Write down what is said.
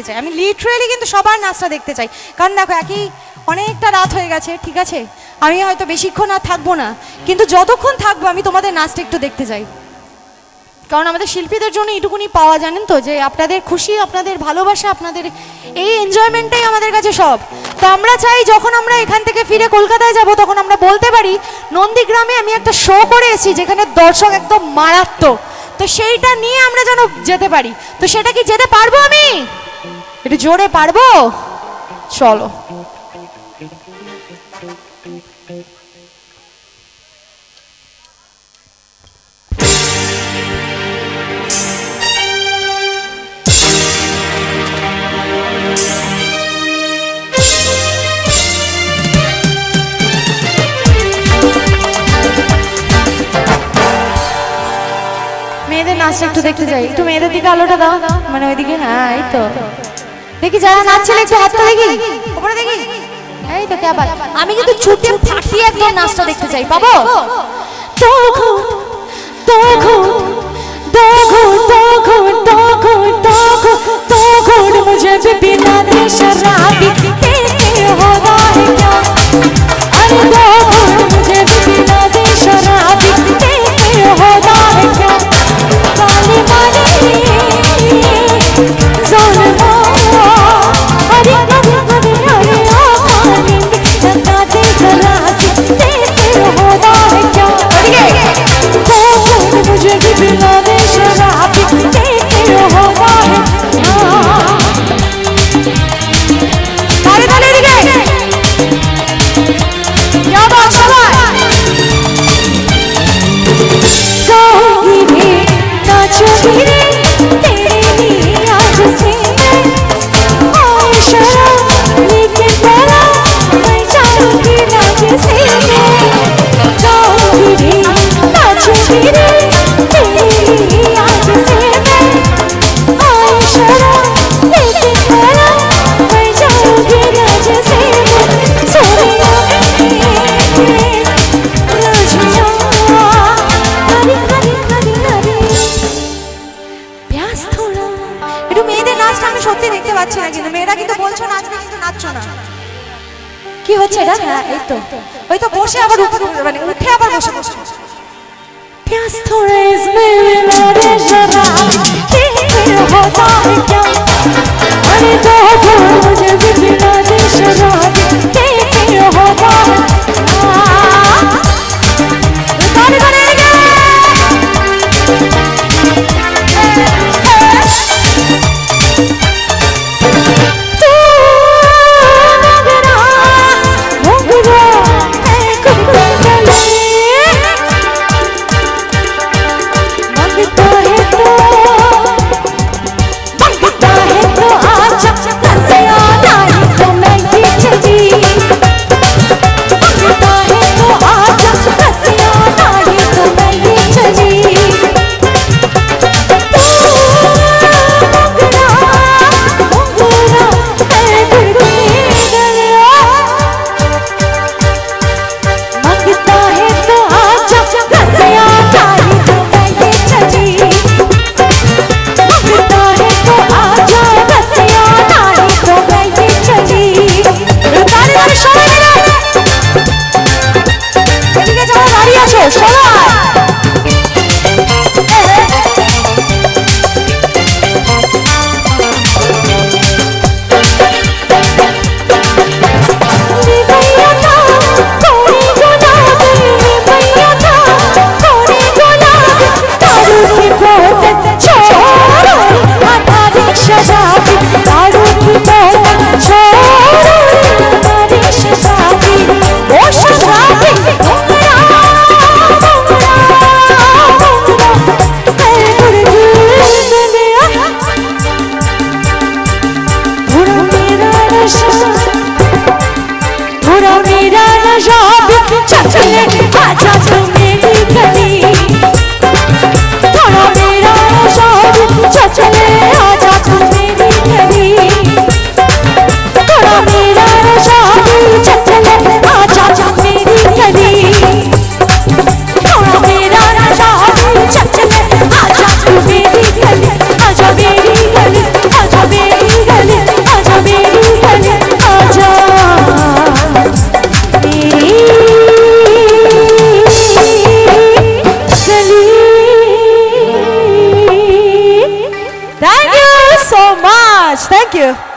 দেখতে চাই। আমি লিটারেলি কিন্তু সবার নাচটা দেখতে চাই। কারণ দেখো, একই অনেকটা রাত হয়ে গেছে, ঠিক আছে? আমি হয়তো বেশিক্ষণ আর থাকব না, কিন্তু যতক্ষণ থাকব আমি তোমাদের নাচটা একটু দেখতে চাই। কারণ আমাদের শিল্পীদের জন্য এইটুকুনি পাওয়া, জানেন তো? যে আপনাদের খুশি, আপনাদের ভালোবাসা, আপনাদের এই এনজয়মেন্টটাই আমাদের কাছে সব। তো আমরা চাই যখন আমরা এখান থেকে ফিরে কলকাতায় যাব, তখন আমরা বলতে পারি, নন্দীগ্রামে আমি একটা শো করে এসেছি, যেখানে দর্শক একদম মারাত্মক। তো সেইটা নিয়ে আমরা যেন যেতে পারি। তো সেটা কি যেতে পারব আমি? একটু জোরে পারব? চলো। মেয়েদের একটু দেখতে যাই। একটু মেয়েদের দিকে আলোটা দাও। মানে ওইদিকে হ্যাঁ এই তো। দেখি যারা নাচছিল একটু হাতটা দেখি। উপরে দেখি। এই তো আবার। আমি কিন্তু ছুটে ফাটি একদম নাচটা দেখতে চাই পাবো? তখন তখন তখন তখন তখন তখন তখন মুঝে বিপিন রে নাচ তোরা একটু মেয়েদের নাচটা আমি সত্যি দেখতে পাচ্ছি না কিন্তু, মেয়েরা কিন্তু বলছো নাচবে কিন্তু নাচছো না। কি হচ্ছে এটা? হ্যাঁ এই তো। ওই তো বসে আবার উঠে মানে উঠে আবার বসে বসে প্যাস তোরা ইজ মেরে মেরে জবান কি হয়ে হবা পুরো মিরান সব চাচলে আচা Thank you.